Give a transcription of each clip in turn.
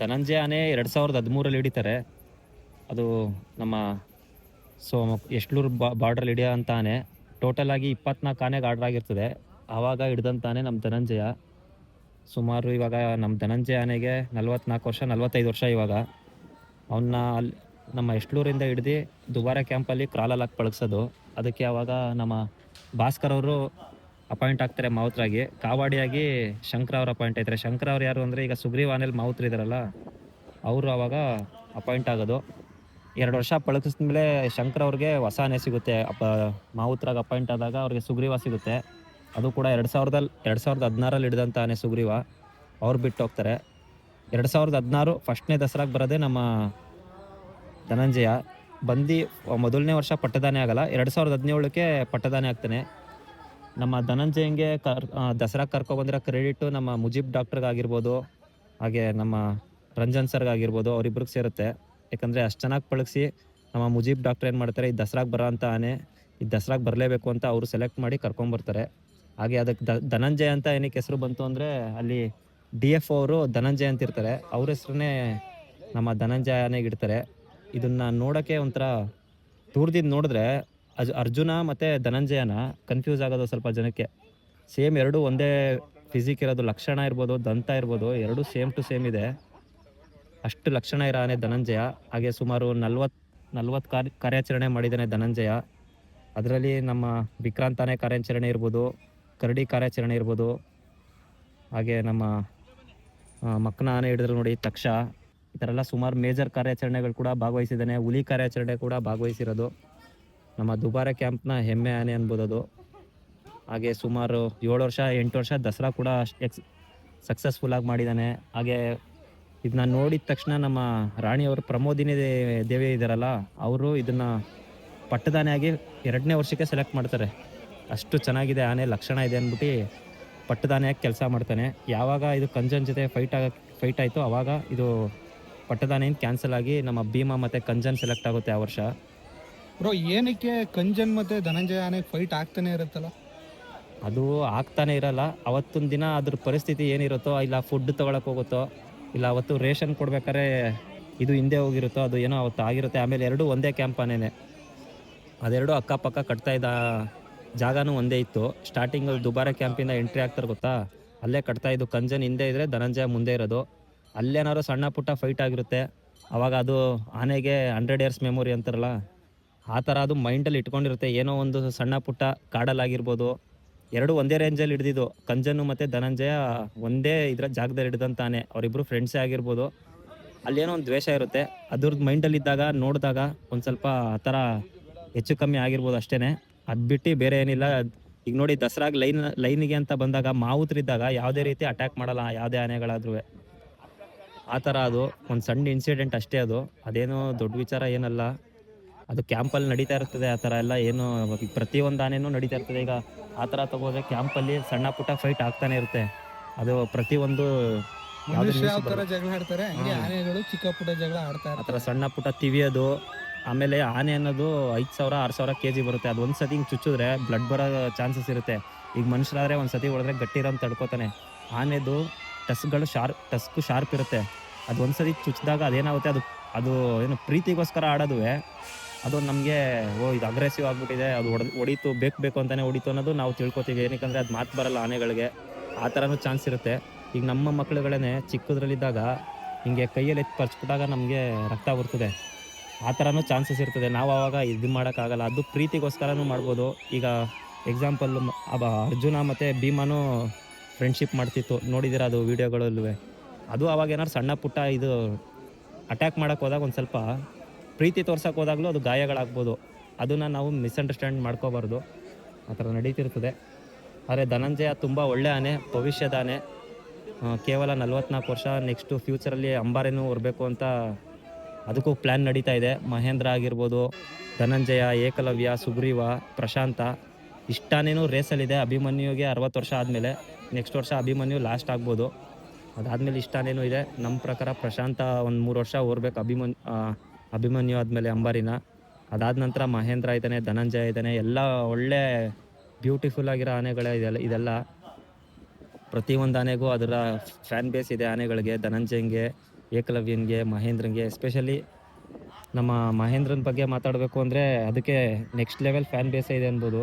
ಧನಂಜಯ ಆನೆ ಎರಡು ಸಾವಿರದ ಹದಿಮೂರಲ್ಲಿ ಹಿಡಿತಾರೆ. ಅದು ನಮ್ಮ ಸೊ ಬಾ ಬಾರ್ಡ್ರಲ್ಲಿ ಹಿಡಿಯೋ ಅಂತ ಆನೆ ಟೋಟಲ್ ಆಗಿ ಇಪ್ಪತ್ನಾಲ್ಕು ಆನೆಗೆ ಆರ್ಡರ್ ಆಗಿರ್ತದೆ. ಆವಾಗ ಹಿಡಿದಂತಾನೆ ನಮ್ಮ ಧನಂಜಯ. ಸುಮಾರು ಇವಾಗ ನಮ್ಮ ಧನಂಜಯ ಆನೆಗೆ ನಲ್ವತ್ನಾಲ್ಕು ವರ್ಷ, ನಲ್ವತ್ತೈದು ವರ್ಷ ಇವಾಗ. ಅವನ್ನ ಅಲ್ಲಿ ನಮ್ಮ ಎಷ್ಟೂರಿಂದ ಹಿಡ್ದು ದುಬಾರ ಕ್ಯಾಂಪಲ್ಲಿ ಕ್ರಾಲಲ್ಲಿ ಹಾಕಿ ಪಳಗ್ಸೋದು. ಅದಕ್ಕೆ ಆವಾಗ ನಮ್ಮ ಭಾಸ್ಕರ್ ಅವರು ಅಪಾಯಿಂಟ್ ಆಗ್ತಾರೆ ಮಾವುತ್ರಾಗಿ. ಕಾವಾಡಿಯಾಗಿ ಶಂಕರ ಅವ್ರು ಅಪಾಯಿಂಟ್ ಆಯ್ತಾರೆ ಶಂಕರ ಅವ್ರು ಯಾರು ಅಂದರೆ ಈಗ ಸುಗ್ರೀವಾನೆಲ್ ಮಾವುತ್ರ ಇದಾರಲ್ಲ, ಅವರು ಅವಾಗ ಅಪಾಯಿಂಟ್ ಆಗೋದು. ಎರಡು ವರ್ಷ ಪಳಗಿಸಿದ್ಮೇಲೆ ಶಂಕರ್ ಅವ್ರಿಗೆ ಹೊಸ ಸಿಗುತ್ತೆ. ಅಪ್ಪ ಮಾವುತ್ರಾಗ ಅಪಾಯಿಂಟ್ ಆದಾಗ ಅವ್ರಿಗೆ ಸುಗ್ರೀವ ಸಿಗುತ್ತೆ. ಅದು ಕೂಡ ಎರಡು ಸಾವಿರದಲ್ಲಿ ಎರಡು ಸಾವಿರದ ಹದಿನಾರಲ್ಲಿ ಹಿಡಿದಂಥ ಆನೆ ಸುಗ್ರೀವ. ಅವ್ರು ಬಿಟ್ಟು ಹೋಗ್ತಾರೆ. ಎರಡು ಸಾವಿರದ ಹದಿನಾರು ಫಸ್ಟ್ನೇ ದಸರಾಗೆ ಬರೋದೇ ನಮ್ಮ ಧನಂಜಯ. ಬಂದು ಮೊದಲನೇ ವರ್ಷ ಪಟ್ಟದಾನೆ ಆಗಲ್ಲ, ಎರಡು ಸಾವಿರದ ಹದಿನೇಳಕ್ಕೆ ಪಟ್ಟದಾನೆ ಆಗ್ತಾನೆ. ನಮ್ಮ ಧನಂಜಯಂಗೆ ಕರ್ ದಸರಾ ಕರ್ಕೊಬಂದಿರೋ ಕ್ರೆಡಿಟು ನಮ್ಮ ಮುಜೀಬ್ ಡಾಕ್ಟ್ರಿಗಾಗಿರ್ಬೋದು, ಹಾಗೆ ನಮ್ಮ ರಂಜನ್ ಸರ್ಗಾಗಿರ್ಬೋದು, ಅವರಿಬ್ರಿಗೆ ಸೇರುತ್ತೆ. ಯಾಕಂದರೆ ಅಷ್ಟು ಚೆನ್ನಾಗಿ ಪಳಗಿಸಿ ನಮ್ಮ ಮುಜೀಬ್ ಡಾಕ್ಟ್ರ್ ಏನು ಮಾಡ್ತಾರೆ, ಈ ದಸರಾಗೆ ಬರೋ ಅಂತ ಆನೆ, ಈ ದಸರಾಗೆ ಬರಲೇಬೇಕು ಅಂತ ಅವರು ಸೆಲೆಕ್ಟ್ ಮಾಡಿ ಕರ್ಕೊಂಬರ್ತಾರೆ. ಹಾಗೆ ಅದಕ್ಕೆ ದ, ಧನಂಜಯ ಅಂತ ಏನಕ್ಕೆ ಹೆಸರು ಬಂತು ಅಂದರೆ, ಅಲ್ಲಿ ಡಿ ಎಫ್ ಅವರು ಧನಂಜಯ ಅಂತಿರ್ತಾರೆ ಅವ್ರ ಹೆಸ್ರನ್ನೇ ನಮ್ಮ ಧನಂಜಯ ಆನೆಗೆ ಇಡ್ತಾರೆ. ಇದನ್ನು ನೋಡೋಕ್ಕೆ ಒಂಥರ ದೂರದಿಂದ ನೋಡಿದ್ರೆ ಅಜ್ ಅರ್ಜುನ ಮತ್ತು ಧನಂಜಯನ ಕನ್ಫ್ಯೂಸ್ ಆಗೋದು ಸ್ವಲ್ಪ ಜನಕ್ಕೆ. ಸೇಮ್ ಎರಡು ಒಂದೇ ಫಿಸಿಕ್ ಇರೋದು, ಲಕ್ಷಣ ಇರ್ಬೋದು, ದಂತ ಇರ್ಬೋದು, ಎರಡು ಸೇಮ್ ಟು ಸೇಮ್ ಇದೆ. ಅಷ್ಟು ಲಕ್ಷಣ ಇರೋ ಧನಂಜಯ. ಹಾಗೆ ಸುಮಾರು ನಲ್ವತ್ತು ನಲ್ವತ್ತು ಕಾರ್ಯ, ಕಾರ್ಯಾಚರಣೆ ಮಾಡಿದ್ದಾನೆ ಧನಂಜಯ. ಅದರಲ್ಲಿ ನಮ್ಮ ವಿಕ್ರಾಂತಾನೆ ಕಾರ್ಯಾಚರಣೆ ಇರ್ಬೋದು, ಕರಡಿ ಕಾರ್ಯಾಚರಣೆ ಇರ್ಬೋದು. ಹಾಗೆ ನಮ್ಮ ಮಕ್ಕನ ಆನೆ ಹಿಡಿದ್ರು ನೋಡಿ, ತಕ್ಷ. ಈ ಥರ ಎಲ್ಲ ಸುಮಾರು ಮೇಜರ್ ಕಾರ್ಯಾಚರಣೆಗಳು ಕೂಡ ಭಾಗವಹಿಸಿದ್ದಾನೆ. ಹುಲಿ ಕಾರ್ಯಾಚರಣೆ ಕೂಡ ಭಾಗವಹಿಸಿರೋದು. ನಮ್ಮ ದುಬಾರ ಕ್ಯಾಂಪ್ನ ಹೆಮ್ಮೆ ಆನೆ ಅನ್ಬೋದು ಅದು. ಹಾಗೆ ಸುಮಾರು ಏಳು ವರ್ಷ, ಎಂಟು ವರ್ಷ ದಸರಾ ಕೂಡ ಎಕ್ಸ್ ಸಕ್ಸಸ್ಫುಲ್ಲಾಗಿ ಮಾಡಿದ್ದಾನೆ ಹಾಗೆ ಇದನ್ನ ನೋಡಿದ ತಕ್ಷಣ ನಮ್ಮ ರಾಣಿಯವರು ಪ್ರಮೋದಿನಿ ದೇವಿ ಇದ್ದಾರಲ್ಲ ಅವರು ಇದನ್ನು ಪಟ್ಟದಾನೆಯಾಗಿ ಎರಡನೇ ವರ್ಷಕ್ಕೆ ಸೆಲೆಕ್ಟ್ ಮಾಡ್ತಾರೆ. ಅಷ್ಟು ಚೆನ್ನಾಗಿದೆ ಆನೆ, ಲಕ್ಷಣ ಇದೆ ಅಂದ್ಬಿಟ್ಟು ಪಟ್ಟದಾನೆಯಾಗಿ ಕೆಲಸ ಮಾಡ್ತಾನೆ. ಯಾವಾಗ ಇದು ಕಂಜನ್ ಜೊತೆ ಫೈಟ್ ಆಗ ಫೈಟ್ ಆಯಿತು ಆವಾಗ ಇದು ಪಟ್ಟದಾನೆಯಿಂದ ಕ್ಯಾನ್ಸಲ್ ಆಗಿ ನಮ್ಮ ಭೀಮಾ ಮತ್ತು ಕಂಜನ್ ಸೆಲೆಕ್ಟ್ ಆಗುತ್ತೆ ಆ ವರ್ಷ. ಬ್ರೋ ಏನಕ್ಕೆ ಕಂಜನ್ ಮತ್ತೆ ಧನಂಜಯ ಆನೆ ಫೈಟ್ ಆಗ್ತಾನೆ ಇರುತ್ತಲ್ಲ? ಅದು ಆಗ್ತಾನೆ ಇರಲ್ಲ. ಅವತ್ತೊಂದು ದಿನ ಅದ್ರ ಪರಿಸ್ಥಿತಿ ಏನಿರುತ್ತೋ, ಇಲ್ಲ ಫುಡ್ ತಗೊಳಕ್ ಹೋಗುತ್ತೋ, ಇಲ್ಲ ಅವತ್ತು ರೇಷನ್ ಕೊಡ್ಬೇಕಾದ್ರೆ ಇದು ಹಿಂದೆ ಹೋಗಿರುತ್ತೋ, ಅದು ಏನೋ ಅವತ್ತು ಆಗಿರುತ್ತೆ. ಆಮೇಲೆ ಎರಡು ಒಂದೇ ಕ್ಯಾಂಪ್ ಆನೇನೆ ಅದೆರಡು ಅಕ್ಕಪಕ್ಕ ಕಟ್ತಾ ಇದ್ದ ಜಾಗನೂ ಒಂದೇ ಇತ್ತು. ಸ್ಟಾರ್ಟಿಂಗ್ ದುಬಾರೆ ಕ್ಯಾಂಪಿಂದ ಎಂಟ್ರಿ ಆಗ್ತಾರೆ ಗೊತ್ತಾ? ಅಲ್ಲೇ ಕಟ್ತಾ ಇದ್ದು ಕಂಜನ್ ಹಿಂದೆ ಇದ್ರೆ ಧನಂಜಯ ಮುಂದೆ ಇರೋದು. ಅಲ್ಲೇನಾದ್ರು ಸಣ್ಣ ಪುಟ್ಟ ಫೈಟ್ ಆಗಿರುತ್ತೆ. ಅವಾಗ ಅದು ಆನೆಗೆ ಹಂಡ್ರೆಡ್ ಇಯರ್ಸ್ ಮೆಮೊರಿ ಅಂತಾರಲ್ಲ? ಆ ಥರ ಅದು ಮೈಂಡಲ್ಲಿ ಇಟ್ಕೊಂಡಿರುತ್ತೆ. ಏನೋ ಒಂದು ಸಣ್ಣ ಪುಟ್ಟ ಕಾಡಲ್ಲಾಗಿರ್ಬೋದು. ಎರಡು ಒಂದೇ ರೇಂಜಲ್ಲಿ ಹಿಡ್ದಿದ್ದು. ಕಂಜನು ಮತ್ತು ಧನಂಜಯ ಒಂದೇ ಇದರ ಜಾಗದಲ್ಲಿ ಹಿಡ್ದಂತಾನೆ. ಅವರಿಬ್ಬರು ಫ್ರೆಂಡ್ಸೇ ಆಗಿರ್ಬೋದು. ಅಲ್ಲೇನೋ ಒಂದು ದ್ವೇಷ ಇರುತ್ತೆ. ಅದ್ರದ್ದು ಮೈಂಡಲ್ಲಿದ್ದಾಗ ನೋಡಿದಾಗ ಒಂದು ಸ್ವಲ್ಪ ಆ ಥರ ಹೆಚ್ಚು ಕಮ್ಮಿ ಆಗಿರ್ಬೋದು ಅಷ್ಟೇ ಅದು ಬಿಟ್ಟು ಬೇರೆ ಏನಿಲ್ಲ. ಈಗ ನೋಡಿ ದಸರಾಗ ಲೈನ್, ಲೈನಿಗೆ ಅಂತ ಬಂದಾಗ ಮಾವುತರಿದ್ದಾಗ ಯಾವುದೇ ರೀತಿ ಅಟ್ಯಾಕ್ ಮಾಡಲ್ಲ ಯಾವುದೇ ಆನೆಗಳಾದ್ರೂ ಆ ಥರ ಅದು. ಒಂದು ಸಣ್ಣ ಇನ್ಸಿಡೆಂಟ್ ಅಷ್ಟೇ ಅದು. ಅದೇನೋ ದೊಡ್ಡ ವಿಚಾರ ಏನಲ್ಲ. ಅದು ಕ್ಯಾಂಪಲ್ಲಿ ನಡೀತಾ ಇರ್ತದೆ ಆ ಥರ ಎಲ್ಲ ಏನು ಪ್ರತಿ ಪ್ರತಿಯೊಂದು ಆನೆನೂ ನಡೀತಾ ಇರ್ತದೆ. ಈಗ ಆ ಥರ ತಗೋದ್ರೆ ಕ್ಯಾಂಪಲ್ಲಿ ಸಣ್ಣ ಪುಟ್ಟ ಫೈಟ್ ಆಗ್ತಾನೆ ಇರುತ್ತೆ. ಅದು ಪ್ರತಿಯೊಂದು ಜಗಳ ಆಡ್ತಾರೆ ಹಂಗೆ ಆನೆಗಳು ಚಿಕ್ಕ ಪುಟ್ಟ ಜಗಳ ಆಡ್ತಾ ಆ ಥರ ಸಣ್ಣ ಪುಟ್ಟ ತಿವಿಯೋದು ಆಮೇಲೆ ಆನೆ ಅನ್ನೋದು ಐದು ಸಾವಿರ ಆರು ಸಾವಿರ ಕೆ ಜಿ ಬರುತ್ತೆ. ಅದು ಒಂದು ಸತಿ ಹಿಂಗೆ ಚುಚ್ಚಿದ್ರೆ ಬ್ಲಡ್ ಬರೋ ಚಾನ್ಸಸ್ ಇರುತ್ತೆ. ಈಗ ಮನುಷ್ಯರಾದ್ರೆ ಒಂದು ಸತಿ ಹೊಡೆದ್ರೆ ಗಟ್ಟಿರೋನ್ ತಡ್ಕೋತಾನೆ. ಆನೆದು ಟಸ್ಗಳು ಶಾರ್ಪ್ ಟಸ್ಕು ಶಾರ್ಪ್ ಇರುತ್ತೆ. ಅದು ಒಂದು ಸತಿ ಚುಚ್ಚಿದಾಗ ಅದೇನಾಗುತ್ತೆ? ಅದು ಅದು ಏನು ಪ್ರೀತಿಗೋಸ್ಕರ ಆಡೋದುವೆ. ಅದು ನಮಗೆ, ಓ, ಇದು ಅಗ್ರೆಸಿವ್ ಆಗಿಬಿಟ್ಟಿದೆ, ಅದು ಹೊಡೆದು, ಹೊಡೀತು, ಬೇಕು ಬೇಕು ಅಂತಲೇ ಹೊಡೀತು ಅನ್ನೋದು ನಾವು ತಿಳ್ಕೊತೀವಿ. ಏನಕ್ಕೆ ಅದು ಮಾತು ಬರಲ್ಲ ಆನೆಗಳಿಗೆ. ಆ ಥರನೂ ಚಾನ್ಸ್ ಇರುತ್ತೆ. ಈಗ ನಮ್ಮ ಮಕ್ಕಳುಗಳೇ ಚಿಕ್ಕದ್ರಲ್ಲಿದ್ದಾಗ ಹಿಂಗೆ ಕೈಯಲ್ಲಿ ಎತ್ತಿ ಪರ್ಚ್ಬಿಟ್ಟಾಗ ನಮಗೆ ರಕ್ತ ಬರ್ತದೆ. ಆ ಥರನೂ ಚಾನ್ಸಸ್ ಇರ್ತದೆ. ನಾವು ಆವಾಗ ಇದು ಮಾಡೋಕ್ಕಾಗಲ್ಲ. ಅದು ಪ್ರೀತಿಗೋಸ್ಕರನೂ ಮಾಡ್ಬೋದು. ಈಗ ಎಕ್ಸಾಂಪಲ್ ಅಬ, ಅರ್ಜುನ ಮತ್ತು ಭೀಮನೂ ಫ್ರೆಂಡ್ಶಿಪ್ ಮಾಡ್ತಿತ್ತು. ನೋಡಿದಿರ ಅದು ವೀಡಿಯೋಗಳಲ್ಲೂ ಅದು ಅವಾಗ ಏನಾದ್ರು ಸಣ್ಣ ಪುಟ್ಟ ಇದು ಅಟ್ಯಾಕ್ ಮಾಡೋಕ್ಕೆ ಹೋದಾಗ ಒಂದು ಸ್ವಲ್ಪ ಪ್ರೀತಿ ತೋರ್ಸಕ್ಕೆ ಹೋದಾಗಲೂ ಅದು ಗಾಯಗಳಾಗ್ಬೋದು. ಅದನ್ನು ನಾವು ಮಿಸ್ಅಂಡರ್ಸ್ಟ್ಯಾಂಡ್ ಮಾಡ್ಕೋಬಾರ್ದು. ಆ ಥರ ನಡೀತಿರ್ತದೆ. ಆದರೆ ಧನಂಜಯ ತುಂಬ ಒಳ್ಳೆ ಆನೆ ಭವಿಷ್ಯದ ಆನೆ. ಕೇವಲ ನಲ್ವತ್ನಾಲ್ಕು ವರ್ಷ ನೆಕ್ಸ್ಟು ಫ್ಯೂಚರಲ್ಲಿ ಅಂಬಾರೇನು ಬರಬೇಕು ಅಂತ ಅದಕ್ಕೂ ಪ್ಲ್ಯಾನ್ ನಡೀತಾ ಇದೆ. ಮಹೇಂದ್ರ ಆಗಿರ್ಬೋದು ಧನಂಜಯ ಏಕಲವ್ಯ ಸುಗ್ರೀವ ಪ್ರಶಾಂತ ಇಷ್ಟಾನೇನು ರೇಸಲ್ಲಿದೆ ಅಭಿಮನ್ಯುಗೆ ಅರವತ್ತು ವರ್ಷ ಆದಮೇಲೆ ನೆಕ್ಸ್ಟ್ ವರ್ಷ ಅಭಿಮನ್ಯು ಲಾಸ್ಟ್ ಆಗ್ಬೋದು. ಅದಾದಮೇಲೆ ಇಷ್ಟಾನೇನು ಇದೆ. ನಮ್ಮ ಪ್ರಕಾರ ಪ್ರಶಾಂತ ಒಂದು ಮೂರು ವರ್ಷ ಓರ್ಬೇಕು. ಅಭಿಮನ್ ಆ, ಅಭಿಮನ್ಯು ಆದಮೇಲೆ ಅಂಬಾರಿನ. ಅದಾದ ನಂತರ ಮಹೇಂದ್ರ ಇದ್ದಾನೆ ಧನಂಜಯ ಇದ್ದಾನೆ ಎಲ್ಲ ಒಳ್ಳೆ ಬ್ಯೂಟಿಫುಲ್ ಆಗಿರೋ ಆನೆಗಳ ಇದೆಲ್ಲ ಇದೆಲ್ಲ. ಪ್ರತಿಯೊಂದು ಆನೆಗೂ ಅದರ ಫ್ಯಾನ್ ಬೇಸ್ ಇದೆ ಆನೆಗಳಿಗೆ. ಧನಂಜಯಂಗೆ, ಏಕಲವ್ಯನ್ಗೆ, ಮಹೇಂದ್ರನ್ಗೆ ಎಸ್ಪೆಷಲಿ ನಮ್ಮ ಮಹೇಂದ್ರನ ಬಗ್ಗೆ ಮಾತಾಡಬೇಕು ಅಂದರೆ ಅದಕ್ಕೆ ನೆಕ್ಸ್ಟ್ ಲೆವೆಲ್ ಫ್ಯಾನ್ ಬೇಸೇ ಇದೆ ಅನ್ಬೋದು.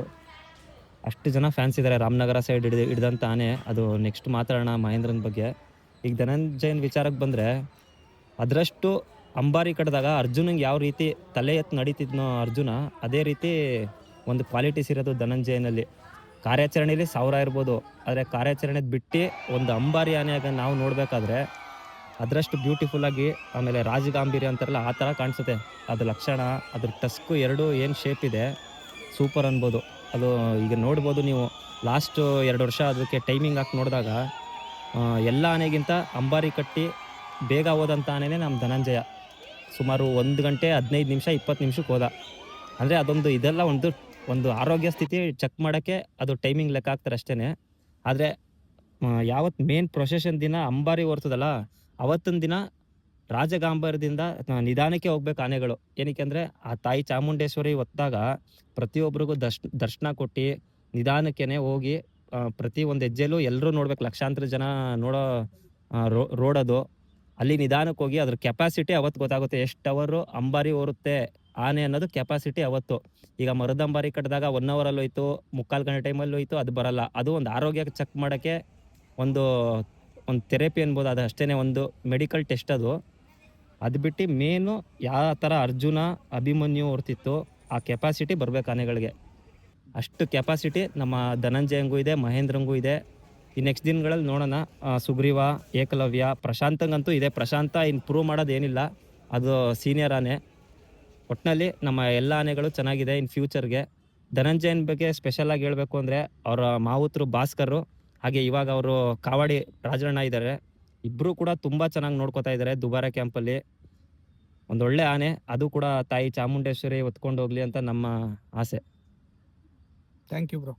ಅಷ್ಟು ಜನ ಫ್ಯಾನ್ಸ್ ಇದ್ದಾರೆ ರಾಮನಗರ ಸೈಡ್ ಹಿಡಿದು ಹಿಡ್ದಂಥ ಆನೆ. ಅದು ನೆಕ್ಸ್ಟ್ ಮಾತಾಡೋಣ ಮಹೇಂದ್ರನ ಬಗ್ಗೆ. ಈಗ ಧನಂಜಯನ್ ವಿಚಾರಕ್ಕೆ ಬಂದರೆ, ಅದರಷ್ಟು ಅಂಬಾರಿ ಕಟ್ಟಿದಾಗ ಅರ್ಜುನಂಗೆ ಯಾವ ರೀತಿ ತಲೆ ಎತ್ತು ನಡೀತಿದ್ನೋ ಅರ್ಜುನ, ಅದೇ ರೀತಿ ಒಂದು ಕ್ವಾಲಿಟೀಸ್ ಇರೋದು ಧನಂಜಯನಲ್ಲಿ. ಕಾರ್ಯಾಚರಣೆಯಲ್ಲಿ ಸಾವಿರ ಇರ್ಬೋದು, ಆದರೆ ಕಾರ್ಯಾಚರಣೆ ಬಿಟ್ಟು ಒಂದು ಅಂಬಾರಿ ಆನೆಯಾಗ ನಾವು ನೋಡಬೇಕಾದ್ರೆ ಅದರಷ್ಟು ಬ್ಯೂಟಿಫುಲ್ಲಾಗಿ ಆಮೇಲೆ ರಾಜಗಾಂಭೀರ್ಯ ಅಂತಾರಲ್ಲ, ಆ ಥರ ಕಾಣಿಸುತ್ತೆ. ಅದ್ರ ಲಕ್ಷಣ, ಅದ್ರ ಟಸ್ಕು ಎರಡು ಏನು ಶೇಪ್ ಇದೆ ಸೂಪರ್ ಅನ್ಬೋದು. ಅದು ಈಗ ನೋಡ್ಬೋದು ನೀವು ಲಾಸ್ಟು ಎರಡು ವರ್ಷ ಅದಕ್ಕೆ ಟೈಮಿಂಗ್ ಹಾಕಿ ನೋಡಿದಾಗ ಎಲ್ಲ ಆನೆಗಿಂತ ಅಂಬಾರಿ ಕಟ್ಟಿ ಬೇಗ ಹೋದಂಥ ಆನೆನೇ ನಮ್ಮ ಧನಂಜಯ. ಸುಮಾರು ಒಂದು ಗಂಟೆ ಹದಿನೈದು ನಿಮಿಷ, ಇಪ್ಪತ್ತು ನಿಮಿಷಕ್ಕೆ ಹೋದ. ಅಂದರೆ ಅದೊಂದು ಇದೆಲ್ಲ ಒಂದು ಒಂದು ಆರೋಗ್ಯ ಸ್ಥಿತಿ ಚೆಕ್ ಮಾಡೋಕ್ಕೆ ಅದು ಟೈಮಿಂಗ್ ಲೆಕ್ಕ ಹಾಕ್ತಾರೆ ಅಷ್ಟೇ ಆದರೆ ಯಾವತ್ತು ಮೇನ್ ಪ್ರೊಸೆಷನ್ ದಿನ ಅಂಬಾರಿ ಓರ್ತದಲ್ಲ ಅವತ್ತಿನ ದಿನ ರಾಜಗಾಂಬಾರದಿಂದ ನಿಧಾನಕ್ಕೆ ಹೋಗ್ಬೇಕು ಆನೆಗಳು. ಏನಕ್ಕೆ ಅಂದರೆ, ಆ ತಾಯಿ ಚಾಮುಂಡೇಶ್ವರಿ ಹೊತ್ತಾಗ ಪ್ರತಿಯೊಬ್ಬರಿಗೂ ದರ್ಶ್, ದರ್ಶನ ಕೊಟ್ಟು ನಿಧಾನಕ್ಕೇ ಹೋಗಿ ಪ್ರತಿ ಒಂದು ಹೆಜ್ಜೆಲೂ ಎಲ್ಲರೂ ನೋಡ್ಬೇಕು. ಲಕ್ಷಾಂತರ ಜನ ನೋಡೋ ರೋಡದು ಅಲ್ಲಿ ನಿಧಾನಕ್ಕೆ ಹೋಗಿ ಅದ್ರ ಕೆಪಾಸಿಟಿ ಅವತ್ತು ಗೊತ್ತಾಗುತ್ತೆ. ಎಷ್ಟು ಅವರು ಅಂಬಾರಿ ಓರುತ್ತೆ ಆನೆ ಅನ್ನೋದು ಕೆಪಾಸಿಟಿ ಅವತ್ತು. ಈಗ ಮರದಂಬಾರಿ ಕಟ್ಟಿದಾಗ ಒನ್ ಅವರಲ್ಲಿ ಹೋಯ್ತು, ಮುಕ್ಕಾಲು ಗಂಟೆ ಟೈಮಲ್ಲಿ ಹೋಯ್ತು, ಅದು ಬರಲ್ಲ. ಅದು ಒಂದು ಆರೋಗ್ಯ ಚೆಕ್ ಮಾಡೋಕ್ಕೆ ಒಂದು ಒಂದು ಥೆರಪಿ ಅನ್ಬೋದು. ಅದು ಅಷ್ಟೇ ಒಂದು ಮೆಡಿಕಲ್ ಟೆಸ್ಟ್ ಅದು. ಅದು ಬಿಟ್ಟು ಮೇನು ಯಾವ ಥರ ಅರ್ಜುನ, ಅಭಿಮನ್ಯು ಹೊರ್ತಿತ್ತು, ಆ ಕೆಪಾಸಿಟಿ ಬರಬೇಕು ಆನೆಗಳಿಗೆ. ಅಷ್ಟು ಕೆಪಾಸಿಟಿ ನಮ್ಮ ಧನಂಜಯಂಗೂ ಇದೆ, ಮಹೇಂದ್ರಂಗೂ ಇದೆ. ಈ ನೆಕ್ಸ್ಟ್ ದಿನಗಳಲ್ಲಿ ನೋಡೋಣ. ಸುಗ್ರೀವ, ಏಕಲವ್ಯ, ಪ್ರಶಾಂತಂಗಂತೂ ಇದೆ. ಪ್ರಶಾಂತ ಇನ್ನು ಪ್ರೂವ್ ಮಾಡೋದೇನಿಲ್ಲ. ಅದು ಸೀನಿಯರ್ ಆನೆ. ಒಟ್ಟಿನಲ್ಲಿ ನಮ್ಮ ಎಲ್ಲ ಆನೆಗಳು ಚೆನ್ನಾಗಿದೆ ಇನ್ ಫ್ಯೂಚರ್ಗೆ ಧನಂಜಯನ್ ಬಗ್ಗೆ ಸ್ಪೆಷಲಾಗಿ ಹೇಳಬೇಕು ಅಂದರೆ ಅವರ ಮಾವುತರು ಭಾಸ್ಕರು ಹಾಗೆ ಇವಾಗ ಅವರು ಕಾವಾಡಿ ರಾಜಣ್ಣ ಇದ್ದಾರೆ. ಇಬ್ಬರು ಕೂಡ ತುಂಬ ಚೆನ್ನಾಗಿ ನೋಡ್ಕೋತಾ ಇದ್ದಾರೆ ದುಬಾರ ಕ್ಯಾಂಪಲ್ಲಿ ಒಂದೊಳ್ಳೆ ಆನೆ, ಅದು ಕೂಡ ತಾಯಿ ಚಾಮುಂಡೇಶ್ವರಿ ಹೊತ್ಕೊಂಡು ಹೋಗ್ಲಿ ಅಂತ ನಮ್ಮ ಆಸೆ. Thank you bro